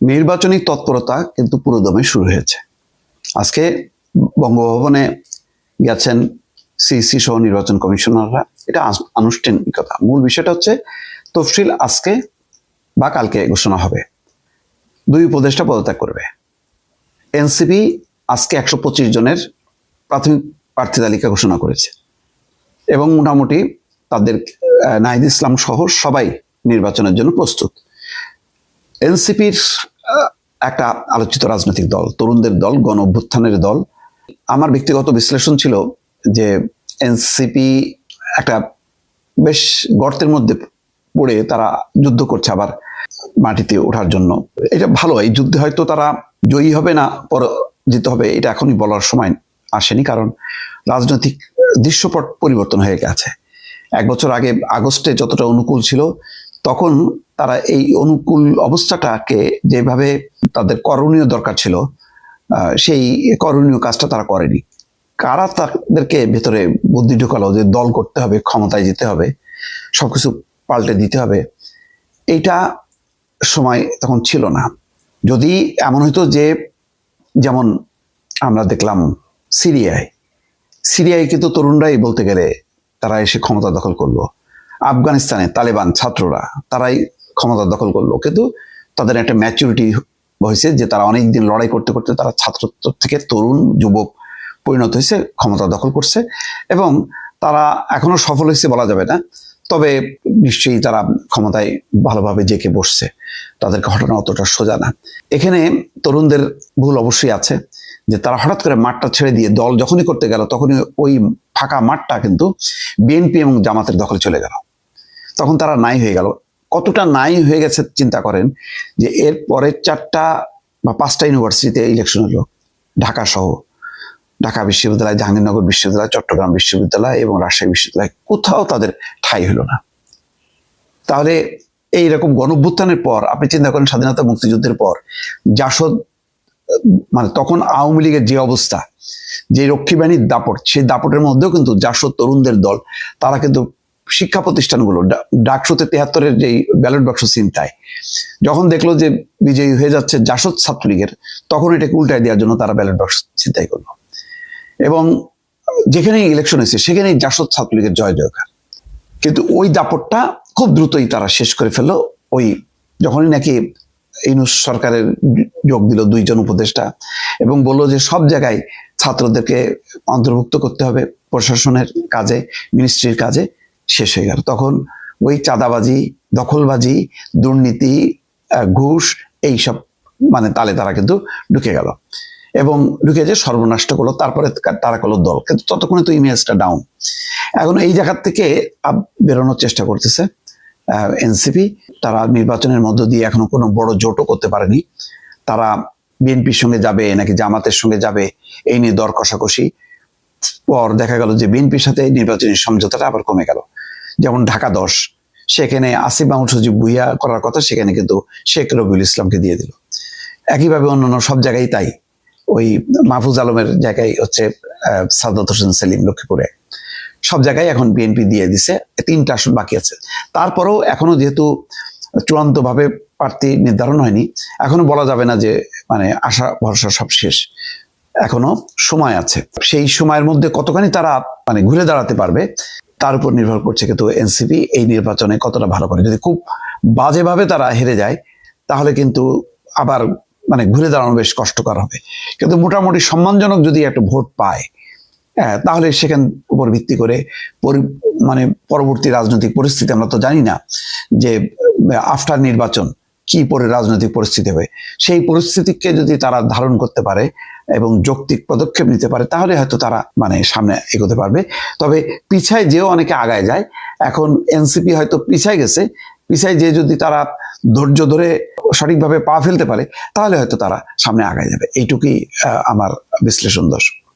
নির্বাচনী তৎপরতা কিন্তু পুরোদমে শুরু হয়েছে। আজকে বঙ্গভবনে গেছেন সিসি সহ নির্বাচন কমিশনাররা। এটা আনুষ্ঠানিকতা। মূল বিষয়টা হচ্ছে তফসিল আজকে বা কালকে ঘোষণা হবে। দুই উপদেষ্টা পদত্যাগ করবে। এনসিপি আজকে একশো পঁচিশ জনের প্রাথমিক প্রার্থী তালিকা ঘোষণা করেছে। এবং মোটামুটি তাদের নাহিদ ইসলাম সহ সবাই নির্বাচনের জন্য প্রস্তুত। এনসিপির একটা আলোচিত রাজনৈতিক দল, তরুণদের দল, গণ অভ্যুত্থানের দল। আমার ব্যক্তিগত বিশ্লেষণ ছিল যে এনসিপি একটা বেশ গর্তের মধ্যে পড়ে তারা যুদ্ধ করছে আবার মাটিতে ওঠার জন্য। এটা ভালো, এই যুদ্ধে হয়তো তারা জয়ী হবে না পর পরাজিত হবে, এটা এখনই বলার সময় আসেনি কারণ রাজনৈতিক দৃশ্যপট পরিবর্তন হয়ে গেছে। এক বছর আগে আগস্টে যতটা অনুকূল ছিল, তখন তারা এই অনুকূল অবস্থাটাকে যেভাবে তাদের করণীয় দরকার ছিল সেই করণীয় কাজটা তারা করেনি। কারা তাদেরকে ভেতরে বুদ্ধি ঢুকালো যে দল করতে হবে, ক্ষমতায় যেতে হবে, সবকিছু পাল্টে দিতে হবে, এইটা সময় তখন ছিল না। যদি এমন হতো যে, যেমন আমরা দেখলাম সিরিয়ায় সিরিয়ায় কিন্তু তরুণরাই বলতে গেলে তারা এসে ক্ষমতা দখল করল। আফগানিস্তানে তালেবান ছাত্ররা, তারাই ক্ষমতা দখল করল। কিন্তু তাদের একটা ম্যাচুরিটি হয়েছে যে তারা অনেক দিন লড়াই করতে করতে তারা ছাত্রত্ব থেকে তরুণ যুবক পরিণত হয়েছে, ক্ষমতা দখল করছে এবং তারা এখনও সফল হয়েছে বলা যাবে না। তবে নিশ্চয়ই তারা ক্ষমতায় ভালোভাবে জেকে বসছে। তাদেরকে হটানো অতটা সোজা না। এখানে তরুণদের ভুল অবশ্যই আছে যে তারা হঠাৎ করে মাঠটা ছেড়ে দিয়ে দল যখনই করতে গেল তখনই ওই ফাঁকা মাঠটা কিন্তু বিএনপি এবং জামাতের দখলে চলে গেল। তখন তারা নাই হয়ে গেল। কতটা নাই হয়ে গেছে চিন্তা করেন যে এর পরের চারটা বা পাঁচটা ইউনিভার্সিটিতে ইলেকশন হলো। ঢাকা সহ। ঢাকা বিশ্ববিদ্যালয়, জাহাঙ্গীরনগর বিশ্ববিদ্যালয়, চট্টগ্রাম বিশ্ববিদ্যালয় এবং রাজশাহী বিশ্ববিদ্যালয়। কোথাও তাদের ঠাঁই হলো না। তাহলে এই রকম গণভ্যুত্থানের পর, আপনি চিন্তা করেন স্বাধীনতা মুক্তিযুদ্ধের পর, জাসদ মানে তখন আওয়ামী লীগের যে অবস্থা, যে রক্ষী বাহিনীর দাপট, সেই দাপটের মধ্যেও কিন্তু জাসদ তরুণদের দল, তারা কিন্তু শিক্ষা প্রতিষ্ঠানগুলো ডাকসুতে তেহাত্তরের যেই ব্যালট বাক্স চিন্তায় যখন দেখল যে বিজয়ী হয়ে যাচ্ছে জাসদ ছাত্রলীগের, তখন এটাকে উল্টায় দেওয়ার জন্য তারা ব্যালট বাক্স চিন্তাই করল। এবং যেখানেই ইলেকশন হয়েছে সেখানেই জাসদ ছাত্রলীগের জয় জয়কার। কিন্তু ওই দাপটটা খুব দ্রুতই তারা শেষ করে ফেলল। ওই যখনই নাকি ইউনুস সরকারের যোগ দিল দুইজন উপদেষ্টা এবং বলল যে সব জায়গায় ছাত্রদেরকে অন্তর্ভুক্ত করতে হবে প্রশাসনের কাজে মিনিস্ট্রির কাজে। শেষ হয়ে গেল। তখন ওই চাঁদাবাজি, দখলবাজি, দুর্নীতি ঘুষ, এইসব মানে তালে তারা কিন্তু ঢুকে গেল। এবং ঢুকে যে সর্বনাষ্ট করল, তারপরে তারা করল দল। কিন্তু ততক্ষণে তো ইমেজটা ডাউন এখন এই জায়গার থেকে বেরোনোর চেষ্টা করতেছে এনসিপি তারা নির্বাচনের মধ্য দিয়ে এখনও কোনো বড় জোটও করতে পারেনি। তারা বিএনপির সঙ্গে যাবে, নাকি জামাতের সঙ্গে যাবে, এই নিয়ে দর কষাকষি। পর দেখা গেল যে বিএনপির সাথে নির্বাচনী সমঝোতাটা আবার কমে গেল। যেমন ঢাকা দশ, সেখানে আসিফ মাহমুদ সজিব ভুইয়া করার কথা সেখানে কিন্তু শেখ রবিউল ইসলামকে দিয়ে দিল। একইভাবে অন্যান্য সব জায়গায় তাই। ওই মাহফুজ আলমের জায়গায় হচ্ছে সাদাত হোসেন, সেলিম লক্ষ্মীপুরে। সব জায়গায় এখন বিএনপি দিয়ে দিছে, তিনটা আসন বাকি আছে। তারপরেও এখনও যেহেতু চূড়ান্তভাবে প্রার্থী নির্ধারণ হয়নি, এখনও বলা যাবে না যে মানে আশা, ভরসা সব শেষ। এখনও সময় আছে। সেই সময়ের মধ্যে কতখানি তারা মানে ঘুরে দাঁড়াতে পারবে তার উপর নির্ভর করছে কিন্তু এনসিপি এই নির্বাচনে কতটা ভালো করে। যদি খুব বাজেভাবে তারা হেরে যায় তাহলে কিন্তু আবার মানে ঘুরে দাঁড়ানো বেশ কষ্টকর হবে। কিন্তু মোটামুটি সম্মানজনক যদি একটা ভোট পায় হ্যাঁ, তাহলে সেখান উপর ভিত্তি করে মানে পরবর্তী রাজনৈতিক পরিস্থিতি আমরা তো জানি না যে আফটার নির্বাচন কি পরে রাজনৈতিক পরিস্থিতি হবে? সেই পরিস্থিতিকে যদি তারা ধারণ করতে পারে এবং যৌক্তিক পদক্ষেপ নিতে পারে, তাহলে হয়তো তারা মানে সামনে এগোতে পারবে। তবে পিছায় যেও অনেকে আগায় যায়। এখন এনসিপি হয়তো পিছায় গেছে। পিছায় যে যদি তারা ধৈর্য ধরে সঠিকভাবে পা ফেলতে পারে, তাহলে হয়তো তারা সামনে আগায় যাবে। এইটুকুই আমার বিশ্লেষণ দর্শক।